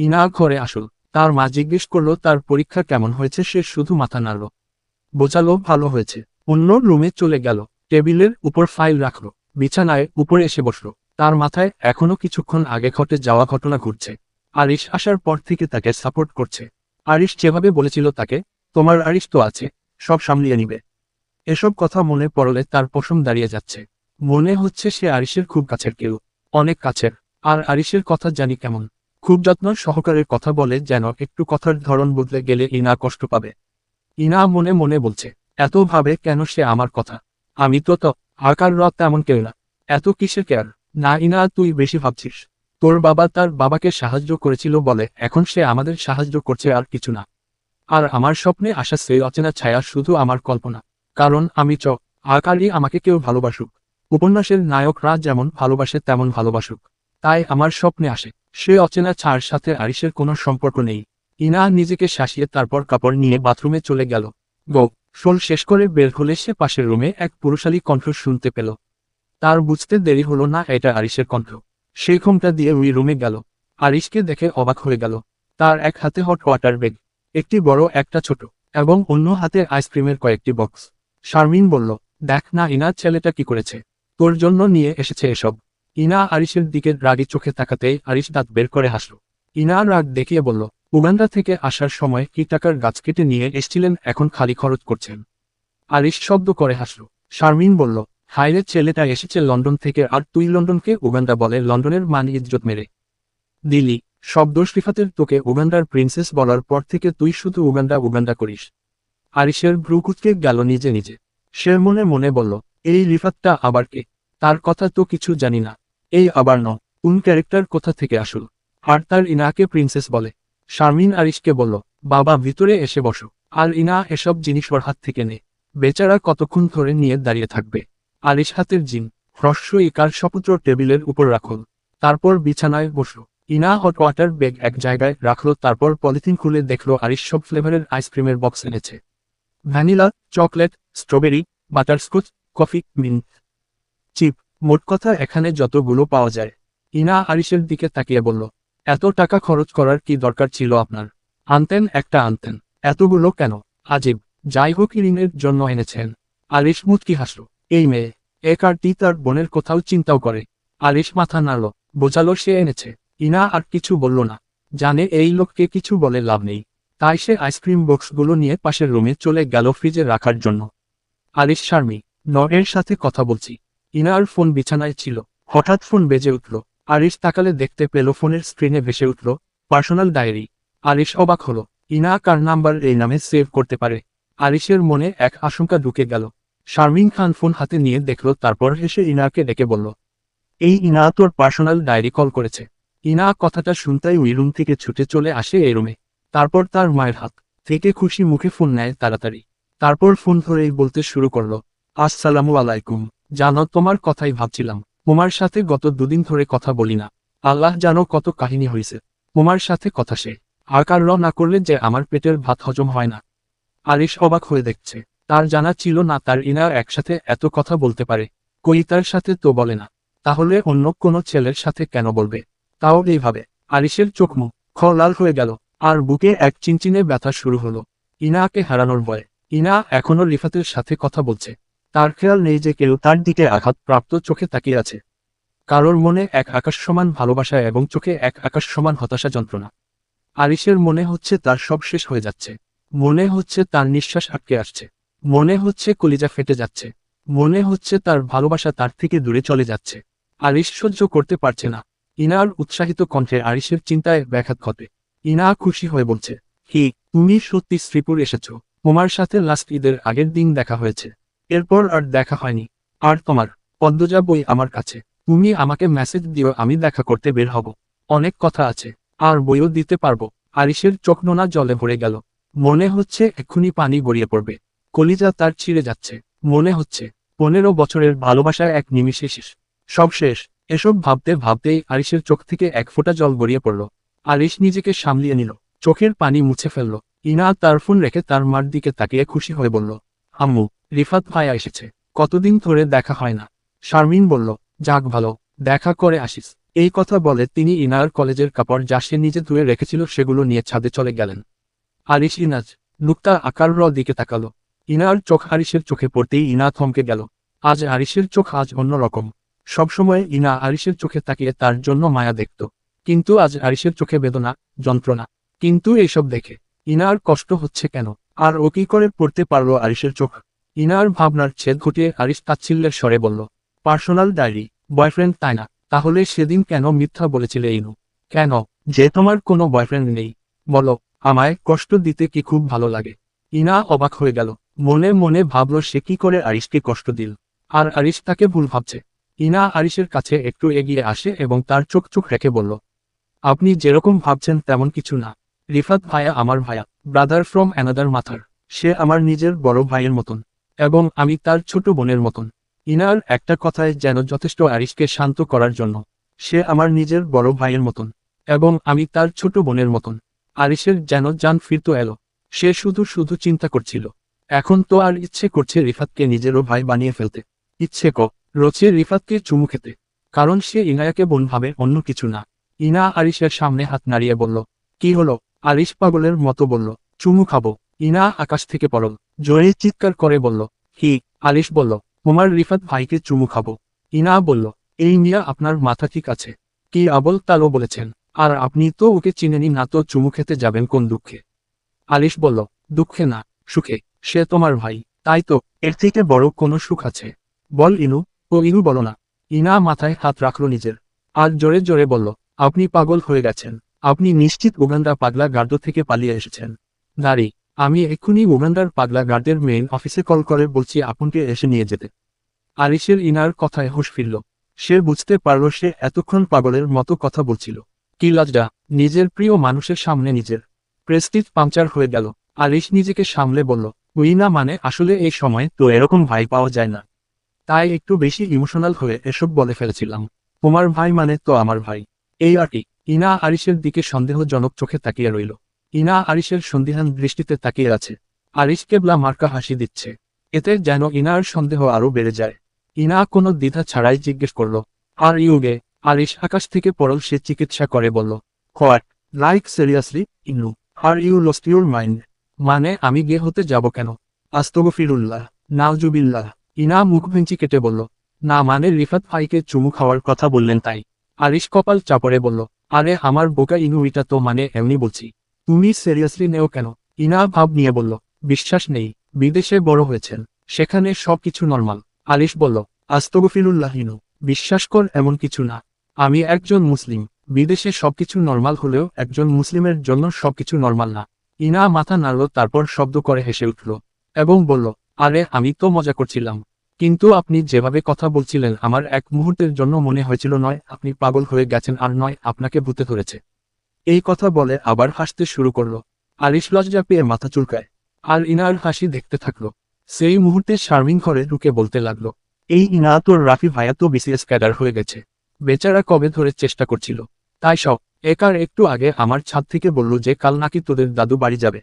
ইনা ঘরে আসল। তার মা জিজ্ঞেস করল, তার পরীক্ষা কেমন হয়েছে? সে শুধু মাথা নাড়ল। বোঝালো, ভালো হয়েছে। অন্য রুমে চলে গেল। টেবিলের উপর ফাইল রাখল। বিছানায় উপরে এসে বসল। তার মাথায় এখনও কিছুক্ষণ আগে ঘটে যাওয়া ঘটনা ঘুরছে আরিশ আসার পর থেকে তাকে সাপোর্ট করছে। আরিশ যেভাবে বলেছিল তাকে, তোমার আরিশ তো আছে, সব সামলিয়ে নিবে। এসব কথা মনে পড়লে তার পশম দাঁড়িয়ে যাচ্ছে। মনে হচ্ছে সে আরিশের খুব কাছের কেউ, অনেক কাছের। আর আরিশের কথা জানি কেমন। খুব যত্ন সহকারের কথা বলে যেন একটু কথার ধরন বদলে গেলে ইনা কষ্ট পাবে। ইনা মনে মনে বলছে, এত ভাবে কেন সে আমার কথা? আমি তো তো আকার রথ তেমন কেউ না। এত কিসের কেয়ার? না ইনা, তুই বেশি ভাবছিস। তোর বাবা তার বাবাকে সাহায্য করেছিল বলে এখন সে আমাদের সাহায্য করছে আর কিছু না। আর আমার স্বপ্নে আসা সেই অচেনা ছায়া শুধু আমার কল্পনা। কারণ আমি চ আকারই আমাকে কেউ ভালোবাসুক। উপন্যাসের নায়করা যেমন ভালোবাসে তেমন ভালোবাসুক। তাই আমার স্বপ্নে আসে। সে অচেনা ছাড় সাথে আরিসের কোনো সম্পর্ক নেই। ইনা নিজেকে শাসিয়ে তারপর কাপড় নিয়ে বাথরুমে চলে গেল। গো শোল শেষ করে বের হলে সে পাশের রুমে এক পুরুষালী কণ্ঠ শুনতে পেল। তার বুঝতে দেরি হলো না এটা আরিসের কণ্ঠ। সেই ঘুমটা দিয়ে ওই রুমে গেল। আরিসকে দেখে অবাক হয়ে গেল। তার এক হাতে হট ওয়াটার ব্যাগ একটি বড়, একটা ছোট, এবং অন্য হাতে আইসক্রিমের কয়েকটি বক্স। শারমিন বলল, দেখ না ইনা, ছেলেটা কি করেছে? তোর জন্য নিয়ে এসেছে এসব। ইনা আরিসের দিকে রাগি চোখে তাকাতেই আরিস দাঁত বের করে হাসল। ইনা রাগ দেখিয়ে বলল, উগান্ডা থেকে আসার সময় কি টাকার গাছ কেটে নিয়ে এসছিলেন, এখন খালি খরচ করছেন। আরিস শব্দ করে হাসল। শারমিন বলল হাইরে ছেলেটা এসেছে লন্ডন থেকে, আর তুই লন্ডনকে উগান্ডা বলে লন্ডনের মান ইজ্জত মেরে। দিলি শব্দ শ্রীফাতের তোকে উগান্ডার প্রিন্সেস বলার পর থেকে তুই শুধু উগান্ডা উগান্ডা করিস। আরিসের ভ্রুকুচকে গেল নিজে নিজে। সে মনে মনে বলল, এই রিফাতটা আবার কে? তার কথা তো কিছু জানি না। এই আবার ন কোন ক্যারেক্টার কোথা থেকে আসল? আর তার ইনাকে প্রিন্সেস বলে। শারমিন আরিশকে বলল, বাবা, ভিতরে এসে বসো। আর ইনা এসব জিনিস ওর হাত থেকে নে। বেচারা কতক্ষণ ধরে নিয়ে দাঁড়িয়ে থাকবে? আরিশ হাতের জিন। হ্রস্ব ইকার সপুত্র টেবিলের উপর রাখল। তারপর বিছানায় বসল। ইনা হট ওয়াটার ব্যাগ এক জায়গায় রাখল, তারপর পলিথিন খুলে দেখল আরিশ সব ফ্লেভারের আইসক্রিমের বক্স এনেছে। Vanilla, chocolate strawberry butterscotch coffee mint chip মোট কথা এখানে যতগুলো পাওয়া যায়। ইনা আরিশের দিকে তাকিয়ে বলল, এত টাকা খরচ করার কি দরকার ছিল আপনার? আনতেন একটা আনতেন। এতগুলো কেন? আজীব। যাই হোক ঋণের জন্য এনেছেন। আরিশ মুচকি হাসল, এই মেয়ে, এ কার্ডটি তার বোনের কোথাও চিন্তাও করে আরিশ মাথা নাড়ল, বোঝালো সে এনেছে ইনা আর কিছু বলল না। জানে এই লোককে কিছু বলে লাভ নেই। তাই সে আইসক্রিম বক্সগুলো নিয়ে পাশের রুমে চলে গেল ফ্রিজে রাখার জন্য। আরিশ, শার্মি, নরের সাথে কথা বলছি। ইনার ফোন বিছানায় ছিল। হঠাৎ ফোন বেজে উঠল। আরিশ তাকালে দেখতে পেল ফোনের স্ক্রিনে ভেসে উঠল, পার্সোনাল ডায়েরি। আরিশ অবাক হলো, ইনা কার নাম্বার এই নামে সেভ করতে পারে? আরিশের মনে এক আশঙ্কা ঢুকে গেল। শারমিন খান ফোন হাতে নিয়ে দেখল, তারপর হেসে ইনাকে ডেকে বলল, এই ইনা তোর পার্সোনাল ডায়েরি কল করেছে। ইনা কথাটা শুনতেই ওই রুম থেকে ছুটে চলে আসে এই রুমে। তারপর তার মায়ের হাত থেকে খুশি মুখে ফোন নেয় তাড়াতাড়ি। তারপর ফোন ধরেই বলতে শুরু করল, আসসালামু আলাইকুম। জানো, তোমার কথাই ভাবছিলাম। তোমার সাথে গত দুদিন ধরে কথা বলি না। আল্লাহ জানো কত কাহিনী হয়েছে তোমার সাথে কথা সে। আকার র না করলে যে আমার পেটের ভাত হজম হয় না। আরিশ অবাক হয়ে দেখছে। তার জানা ছিল না, তার ইনা একসাথে এত কথা বলতে পারে। কই তার সাথে তো বলে না। তাহলে অন্য কোনো ছেলের সাথে কেন বলবে? তাও এইভাবে। আরিশের চোখ মুখ লাল হয়ে গেল। আর বুকে এক চিনচিনে ব্যথা শুরু হলো। ইনাকে হারানোর ভয়ে। ইনা এখনও রিফাতের সাথে কথা বলছে। তার খেয়াল নেই যে কেউ তার দিকে আঘাত প্রাপ্ত চোখে তাকিয়ে আছে। কারোর মনে এক আকাশ সমান ভালোবাসা এবং চোখে এক আকাশ সমান হতাশা যন্ত্রণা। আরিশের মনে হচ্ছে তার সব শেষ হয়ে যাচ্ছে। মনে হচ্ছে তার নিঃশ্বাস আটকে আসছে। মনে হচ্ছে কলিজা ফেটে যাচ্ছে। মনে হচ্ছে তার ভালোবাসা তার থেকে দূরে চলে যাচ্ছে। আরিশ সহ্য করতে পারছে না। ইনার উৎসাহিত কণ্ঠে আরিশের চিন্তায় ব্যাঘাত ঘটে। ইনা খুশি হয়ে বলছে হি তুমি সত্যি শ্রীপুর এসেছ। তোমার সাথে লাস্ট ঈদের আগের দিন দেখা হয়েছে। এরপর আর দেখা হয়নি। আর তোমার, পদ্মজা বই আমার কাছে। তুমি আমাকে মেসেজ দিও, আমি দেখা করতে বের হব। অনেক কথা আছে, আর বইও দিতে পারব। আরিশের চোখ জলে ভরে গেল। মনে হচ্ছে এক্ষুনি পানি গড়িয়ে পড়বে। কলিজা তার ছিঁড়ে যাচ্ছে। মনে হচ্ছে, পনেরো বছরের ভালোবাসায় এক নিমিষে শেষ। সব শেষ। এসব ভাবতে ভাবতেই আরিশের চোখ থেকে এক ফোঁটা জল গড়িয়ে পড়ল। আরিশ নিজেকে সামলিয়ে নিল। চোখের পানি মুছে ফেলল। ইনা তার ফোন রেখে তার মার দিকে তাকিয়ে খুশি হয়ে বলল, আম্মু রিফাত ভাইয়া এসেছে। কতদিন ধরে দেখা হয় না। শারমিন বলল, যাক ভালো, দেখা করে আসিস। এই কথা বলে তিনি ইনার কলেজের কাপড় যা সে নিজে ধুয়ে রেখেছিল সেগুলো নিয়ে ছাদে চলে গেলেন। আরিশ ইনাজ, নুক্তা আকার র দিকে তাকালো। ইনার চোখ আরিশের চোখে পড়তেই ইনা থমকে গেল। আজ আরিশের চোখ আজ অন্যরকম সবসময় ইনা আরিশের চোখে তাকিয়ে তার জন্য মায়া দেখত। কিন্তু আজ আরিশের চোখে বেদনা, যন্ত্রণা। কিন্তু এইসব দেখে ইনার কষ্ট হচ্ছে কেন? আর ও কি করে পড়তে পারল আরিশের চোখ? ইনার ভাবনার ছেদ ঘটিয়ে আরিশ তাচ্ছিল্যের স্বরে বলল, পার্সোনাল ডায়েরি, বয়ফ্রেন্ড তাই না? তাহলে সেদিন কেন মিথ্যা বলেছিলে ইনু? কেন? যে তোমার কোনো বয়ফ্রেন্ড নেই। বলো, আমায় কষ্ট দিতে কি খুব ভালো লাগে? ইনা অবাক হয়ে গেল, মনে মনে ভাবল সে কি করে আরিশকে কষ্ট দিল। আর আরিশ তাকে ভুল ভাবছে। ইনা আরিশের কাছে একটু এগিয়ে আসে এবং তার চোখ চোখ রেখে বলল, আপনি যেরকম ভাবছেন তেমন কিছু না। রিফাত ভাইয়া আমার ভাইয়া ব্রাদার ফ্রম অ্যানাদার মাথার। সে আমার নিজের বড় ভাইয়ের মতন। এবং আমি তার ছোট বোনের মতন। ইনার একটা কথায় যেন যথেষ্ট আরিশকে শান্ত করার জন্য। সে আমার নিজের বড় ভাইয়ের মতন। এবং আমি তার ছোট বোনের মতন। আরিশের যেন যান ফিরত এলো। সে শুধু শুধু চিন্তা করছিল। এখন তো আর ইচ্ছে করছে রিফাতকে নিজেরও ভাই বানিয়ে ফেলতে। ইচ্ছে ক রোচে রিফাতকে চুমু খেতে। কারণ সে ইনায়াকে বোন ভাবে অন্য কিছু না। ইনা আরিশের সামনে হাত নাড়িয়ে বলল, কি হলো? আরিশ পাগলের মতো বলল, চুমু খাব। ইনা আকাশ থেকে পড়ল। জোরে চিৎকার করে বলল কি আলিশ বলল, তোমার রিফাত ভাইকে চুমু খাব। ইনা বলল, এই মিয়া আপনার মাথা ঠিক আছে। কি আবল তালও বলেছেন, আর আপনি তো ওকে চিনেনি না তো চুমু খেতে যাবেন কোন দুঃখে? আলিশ বলল, দুঃখে না, সুখে, সে তোমার ভাই, তাই তো, এর থেকে বড় কোনো সুখ আছে? বল ইনু, ও ইনু বলো না। ইনা মাথায় হাত রাখল নিজের, আর জোরে জোরে বলল, আপনি পাগল হয়ে গেছেন, আপনি নিশ্চিত উগান্ডা পাগলা গার্ড থেকে পালিয়ে এসেছেন। দাঁড়ি আমি এক্ষুনি উগান্ডার পাগলা গার্ডের মেইন অফিসে কল করে বলছি আপনকে এসে নিয়ে যেতে। আরিশের ইনার কথায় হুঁশ ফিরল। সে বুঝতে পারল সে এতক্ষণ পাগলের মতো কথা বলছিল। কি লজ্জা, নিজের প্রিয় মানুষের সামনে নিজের প্রেস্টিজ পাংচার হয়ে গেল। আরিশ নিজেকে সামলে বলল উইনা মানে আসলে এই সময় তো এরকম ভাই পাওয়া যায় না। তাই একটু বেশি ইমোশনাল হয়ে এসব বলে ফেলেছিলাম। তোমার ভাই মানে তো আমার ভাই। এই আরটি ইনা আরিশের দিকে সন্দেহজনক চোখে তাকিয়ে রইল। ইনা আরিশের সন্দিহান দৃষ্টিতে তাকিয়ে আছে। আরিশ কেবলা মার্কা হাসি দিচ্ছে। এতে যেন ইনার সন্দেহ আরও বেড়ে যায়। ইনা কোনো দ্বিধা ছাড়াই জিজ্ঞেস করল, আর ইউগে? আরিশ আকাশ থেকে পড়ল সে চিকিৎসা করে বলল, what? Like seriously, Inu. Are you lost your mind? মানে আমি গে হতে যাব কেন? আস্তগফিরুল্লাহ নাওজুবিল্লাহ ইনা মুখ ভেঞ্চি কেটে বলল, না মানে রিফাত ভাইকে চুমু খাওয়ার কথা বললেন তাই। আরিশ কপাল চাপড়ে বলল, আরে আমার বোকা ইনু, এটা তো মানে এমনি বলছি। তুমি সিরিয়াসলি নেও কেন? ইনা ভাব নিয়ে বলল, বিশ্বাস নেই, বিদেশে বড় হয়েছেন, সেখানে সবকিছু নর্মাল আলিশ বলল, আস্তগফিরুল্লাহ ইনু বিশ্বাস কর এমন কিছু না। আমি একজন মুসলিম, বিদেশে সবকিছু নর্মাল হলেও একজন মুসলিমের জন্য সবকিছু নর্মাল না। ইনা মাথা নাড়ল, তারপর শব্দ করে হেসে উঠল, এবং বলল, আরে, আমি তো মজা করছিলাম। কিন্তু আপনি যেভাবে কথা বলছিলেন, আমার এক মুহূর্তের জন্য মনে হয়েছিল নয়, আপনি পাগল হয়ে গেছেন আর নয়, আপনাকে ভূতে ধরেছে। এই কথা বলে আবার হাসতে শুরু করল। আলিশ লজ্জা পেয়ে মাথা চুলকায়। আর ইনার হাসি দেখতে থাকল। সেই মুহূর্তে শারমিন ঘরে ঢুকে বলতে লাগল, এই ইনা তোর রাফি ভাইয়া তো বিসিএস ক্যাডার হয়ে গেছে। বেচারা কবে ধরে চেষ্টা করছিল? তাই সব, একার একটু আগে আমার ছাদ থেকে বলল যে কাল নাকি তোদের দাদু বাড়ি যাবে।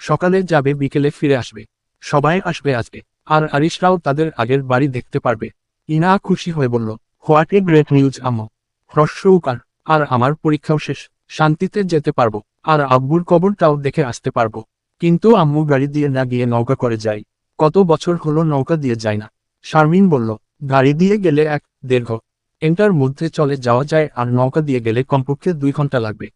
সকালে যাবে, বিকেলে ফিরে আসবে। সবাই আসবে আজকে। আর আরিশরাও তাদের আগের বাড়ি দেখতে পারবে। ইনা খুশি হয়ে বলল, হোয়াট এ গ্রেট নিউজ, আম্মু। হ্রস্ব উকার আর আমার পরীক্ষাও শেষ। শান্তিতে যেতে পারব। আর আব্বুর কবরটাও দেখে আসতে পারব। কিন্তু আম্মু গাড়ি দিয়ে না গিয়ে নৌকা করে যাই কত বছর হলো নৌকা দিয়ে যায় না। শারমিন বলল, গাড়ি দিয়ে গেলে এক দেড় এন্টার মধ্যে চলে যাওয়া যায় আর নৌকা দিয়ে গেলে কমপক্ষে দুই ঘণ্টা লাগবে।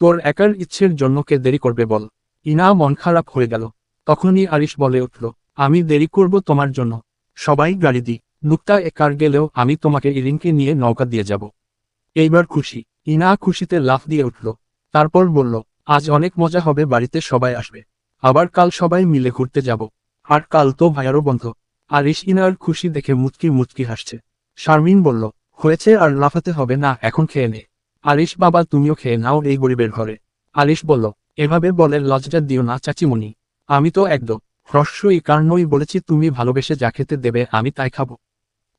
তোর একার ইচ্ছের জন্য কে দেরি করবে বল। ইনা মন খারাপ হয়ে গেল। তখনই আরিশ বলে উঠল, আমি দেরি করব তোমার জন্য। সবাই গাড়ি দি। নুক্তা একার গেলেও আমি তোমাকে ইরিনকে নিয়ে নৌকা দিয়ে যাব। এইবার খুশি। ইনা খুশিতে লাফ দিয়ে উঠল। তারপর বলল, আজ অনেক মজা হবে, বাড়িতে সবাই আসবে। আবার কাল সবাই মিলে ঘুরতে যাব। আর কাল তো ভাইয়ারও বন্ধ। আরিশ ইনার খুশি দেখে মুচকি মুচকি হাসছে। শারমিন বলল, হয়েছে আর লাফাতে হবে না, এখন খেয়ে নে। আরিশ বাবা, তুমিও খেয়ে নাও এই গরিবের ঘরে। আরিশ বলল, এভাবে বলে লজ্জা দিও না, চাচিমণি। আমি তো একদম হ্রস্বই কারণই বলেছি, তুমি ভালোবেসে যা খেতে দেবে, আমি তাই খাব।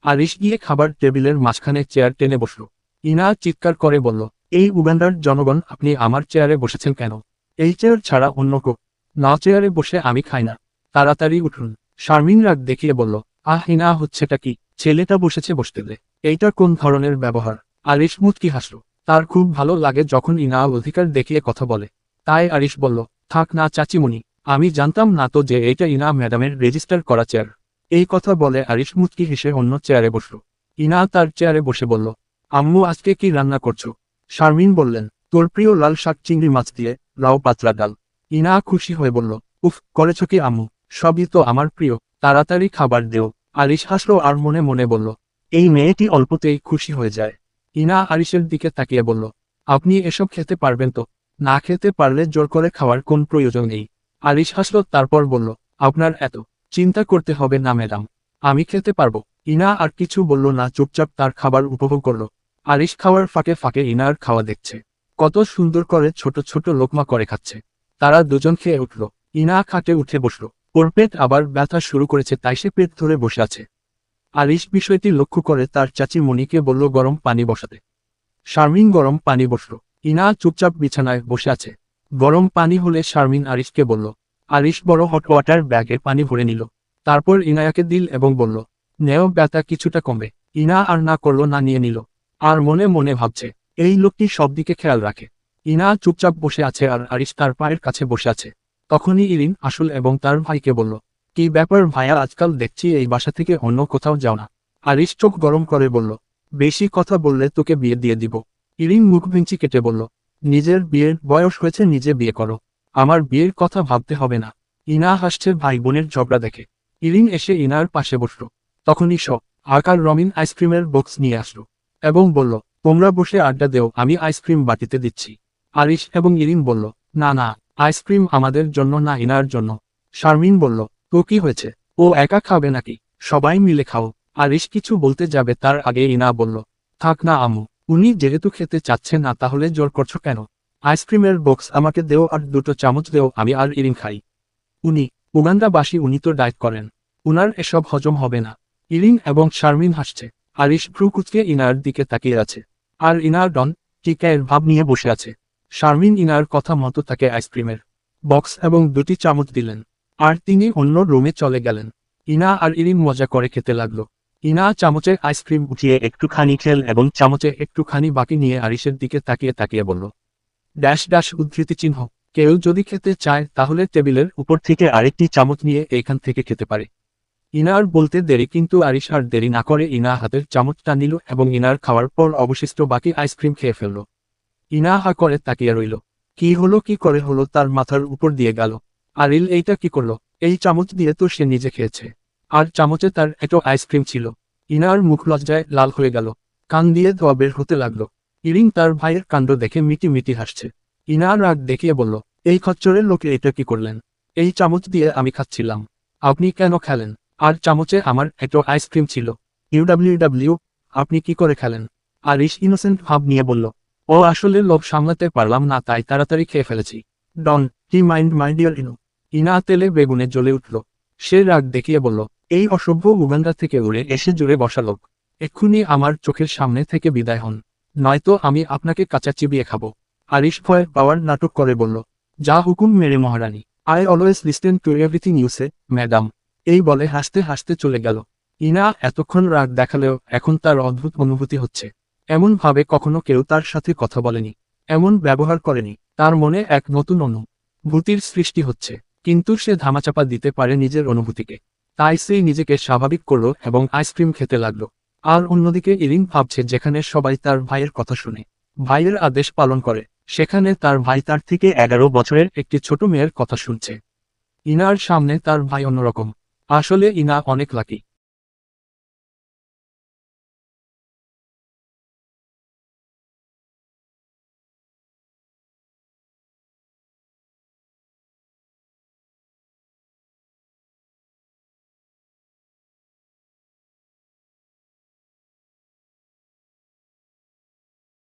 আরিশ গিয়ে খাবার টেবিলের মাঝখানে চেয়ার টেনে বসল। ইনা চিৎকার করে বলল, এই উগান্ডার জনগণ, আপনি আমার চেয়ারে বসেছেন কেন? এই চেয়ার ছাড়া অন্য কো না চেয়ারে বসে আমি খাই না। তাড়াতাড়ি উঠুন। শারমিন রাগ দেখিয়ে বলল, আহ, ইনা হচ্ছেটা কি? ছেলেটা বসেছে বসতে এইটা কোন ধরনের ব্যবহার? আরিশ মুচকি হাসল। তার খুব ভালো লাগে যখন ইনা অধিকার দেখিয়ে কথা বলে। তাই আরিশ বলল, থাক না চাচিমণি, আমি জানতাম না তো যে এইটা ইনা ম্যাডামের রেজিস্টার করা চেয়ার। এই কথা বলে আরিশ মুচকি হেসে অন্য চেয়ারে বসল। ইনা তার চেয়ারে বসে বলল আম্মু আজকে কি রান্না করছ? শারমিন বললেন, তোর প্রিয় লাল শাক চিংড়ি মাছ দিয়ে লাউ পাতলা ডাল। ইনা খুশি হয়ে বলল, উফ, করেছ কি আম্মু? সবই তো আমার প্রিয়। তাড়াতাড়ি খাবার দেও। আরিশ হাসলো আর মনে মনে বলল, এই মেয়েটি অল্পতেই খুশি হয়ে যায়। ইনা আরিশের দিকে তাকিয়ে বলল, আপনি এসব খেতে পারবেন তো? না খেতে পারলে জোর করে খাওয়ার কোন প্রয়োজন নেই। আরিশ হাসলো, তারপর বলল, আপনার এত চিন্তা করতে হবে না, ম্যাডাম। আমি খেতে পারব। ইনা আর কিছু বলল না, চুপচাপ তার খাবার উপভোগ করল। আরিশ খাওয়ার ফাঁকে ফাঁকে ইনার খাওয়া দেখছে। কত সুন্দর করে ছোট ছোট লোকমা করে খাচ্ছে। তারা দুজন খেয়ে উঠল। ইনা খাটে উঠে বসল। ওর পেট আবার ব্যথা শুরু করেছে তাই সে পেট ধরে বসে আছে। আরিশ বিষয়টি লক্ষ্য করে তার চাচি মনিকে বলল, গরম পানি বসাতে। শারমিন গরম পানি বসল। ইনা চুপচাপ বিছানায় বসে আছে। গরম পানি হলে শারমিন আরিশকে বলল। আরিশ বড় হট ওয়াটার ব্যাগে পানি ভরে নিল। তারপর ইনায়াকে দিল এবং বলল, নেও, ব্যথা কিছুটা কমবে। ইনা আর না করল, না নিয়ে নিল। আর মনে মনে ভাবছে, এই লোকটি সব দিকে খেয়াল রাখে। ইনা চুপচাপ বসে আছে আর আরিশ তার পায়ের কাছে বসে আছে। তখনই ইরিন আসল এবং তার ভাইকে বলল, কি ব্যাপার ভাইয়া, আজকাল দেখছি এই বাসা থেকে অন্য কোথাও যাও না। আরিশ চোখ গরম করে বলল, বেশি কথা বললে তোকে বিয়ে দিয়ে দিব। ইরিন মুখ ভেঙচি কেটে বলল, নিজের বিয়ের বয়স হয়েছে, নিজে বিয়ে করো। আমার বিয়ের কথা ভাবতে হবে না। ইনা হাসছে, ভাই বোনের ঝগড়া দেখে। ইরিন এসে ইনার পাশে বসল। তখনই স আকার রমিন আইসক্রিমের বক্স নিয়ে আসলো। এবং বলল, তোমরা বসে আড্ডা দেও, আমি আইসক্রিম বাটিতে দিচ্ছি। আরিশ এবং ইরিন বলল, না না, আইসক্রিম আমাদের জন্য না, ইনার জন্য। শারমিন বলল, তো কি হয়েছে? ও একা খাবে নাকি? সবাই মিলে খাও। আরিশ কিছু বলতে যাবে তার আগে ইনা বলল, থাক না আমু উনি যেহেতু খেতে চাচ্ছেন না, তাহলে জোর করছ কেন? আইসক্রিমের বক্স আমাকে দেও আর দুটো চামচ দেও, আমি আর ইরিন খাই। উনি, উগান্ডাবাসী, উনি তো ডায়েট করেন। উনার এসব হজম হবে না। ইরিন এবং শারমিন হাসছে। আরিশ ভ্রু কুচকে ইনার দিকে তাকিয়ে আছে। আর ইনার ডন, টিকায়ের ভাব নিয়ে বসে আছে। শারমিন ইনার কথা মতো তাকে আইসক্রিমের বক্স এবং দুটি চামচ দিলেন। আর তিনি অন্য রুমে চলে গেলেন। ইনা আর ইরিন মজা করে খেতে লাগল। ইনা চামচে আইসক্রিম উঠিয়ে একটুখানি খেল এবং চামচে একটুখানি বাকি নিয়ে আরিশের দিকে তাকিয়ে তাকিয়ে বলল ড্যাশ ড্যাশ উদ্ধৃতি চিহ্ন। কেউ যদি খেতে চায় তাহলে টেবিলের উপর থেকে আরেকটি চামচ নিয়ে এখান থেকে খেতে পারে। ইনার বলতে দেরি কিন্তু আরিশ আর দেরি না করে ইনা হাতের চামচটা নিল এবং ইনার খাওয়ার পর অবশিষ্ট বাকি আইসক্রিম খেয়ে ফেলল। ইনা হা করে তাকিয়ে রইল। কি হলো, কি করে হলো, তার মাথার উপর দিয়ে গেল। আরিল এইটা কি করল? এই চামচ দিয়ে তো সে নিজে খেয়েছে। আর চামচে তার এত আইসক্রিম ছিল। ইনার মুখ লজ্জায় লাল হয়ে গেল। কান দিয়ে ধোয়া বের হতে লাগল। ইরিং তার ভাইয়ের কাণ্ড দেখে মিটি মিটি হাসছে। ইনার রাগ দেখিয়ে বলল, এই খচ্চরের লোকে এটা কি করলেন? এই চামচ দিয়ে আমি খাচ্ছিলাম। আপনি কেন খেলেন? আর চামচে আমার এত আইসক্রিম ছিল। ইউডাব্লিউডাব্লিউ আপনি কি করে খেলেন? আরিশ ইনোসেন্ট ভাব নিয়ে বলল ও আসলে লোভ সামলাতে পারলাম না তাই তাড়াতাড়ি খেয়ে ফেলেছি। Don't mind mind dear Inu? ইনা তেলে বেগুনে জ্বলে উঠল। সে রাগ দেখিয়ে বলল এই অসভ্য উগান্ডা থেকে উড়ে এসে জুড়ে বসা লোক। এক্ষুনি আমার চোখের সামনে থেকে বিদায় হন। নয়তো আমি আপনাকে কাঁচা চিবিয়ে খাব। আরিশ ভয় পাওয়ার নাটক করে বলল যা হুকুম মেরে মহারানী। I always listen to everything you say madam. এই বলে হাসতে হাসতে চলে গেল। ইনা এতক্ষণ রাগ দেখালেও এখন তার অদ্ভুত অনুভূতি হচ্ছে। এমন ভাবে কখনো কেউ তার সাথে কথা বলেনি। এমন ব্যবহার করেনি। তার মনে এক নতুন অনুভূতির সৃষ্টি হচ্ছে। কিন্তু সে ধামাচাপা দিতে পারে নিজের অনুভূতিকে। তাই সে নিজেকে স্বাভাবিক করল এবং আইসক্রিম খেতে লাগল। আর অন্যদিকে ইরিন ভাবছে যেখানে সবাই তার ভাইয়ের কথা শুনে। ভাইয়ের আদেশ পালন করে। সেখানে তার ভাই তার থেকে এগারো বছরের একটি ছোট মেয়ের কথা শুনছে। ইনার সামনে তার ভাই অন্যরকম। আসলে ইনা অনেক লাকি।